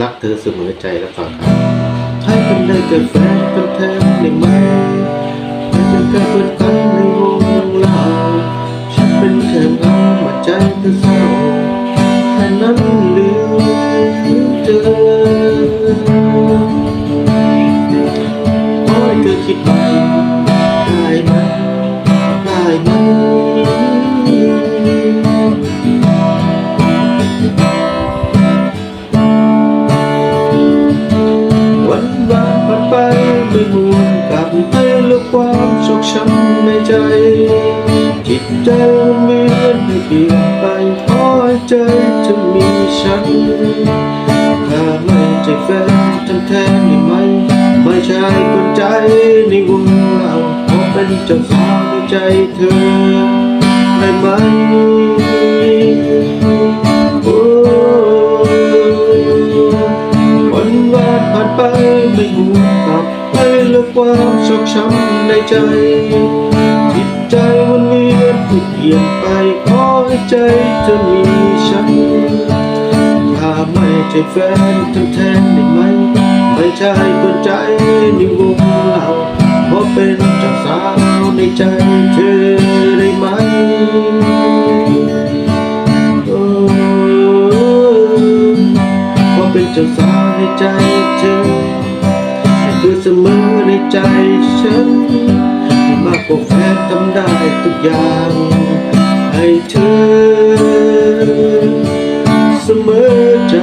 รักเธอเสมอใจและฝากครับให้เป็นได้แต่แฟนเป็นแทนได้ไหมเป็นแค่เพื่อนกันในวงเราฉันเป็นแค่เงามาใจเธอเศร้าแค่นั้นหรือเธอขอให้เธอคิดได้ ม่หวนกลับไปและความชอกช้ำในใจ จิตใจมันเหมือนไม่เปลี่ยนไปขอใจจะมีฉัน ถ้าไม่ใช่แฟนทำแทนได้ไหม ไม่ใช่คนใจในวงเราขอเป็นเจ้าสาวในใจเธอ ความชอกช้ำในใจ จิตใจมันเวียนเปลี่ยนไปขอให้ใจจะมีฉัน ถ้าไม่ใช่แฟนทำแทนได้ไหม ไม่ใช่คนใจในวงเราขอเป็นเจ้าสาวในใจเธอได้ไหมโอ้ขอเป็นเจ้าสาว เธอเสมอในใจฉัน มากกว่าแฟนทำได้ทุกอย่างให้เธอเสมอใจ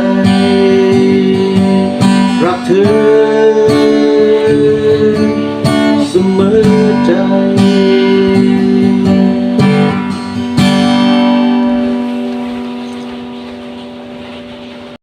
รักเธอ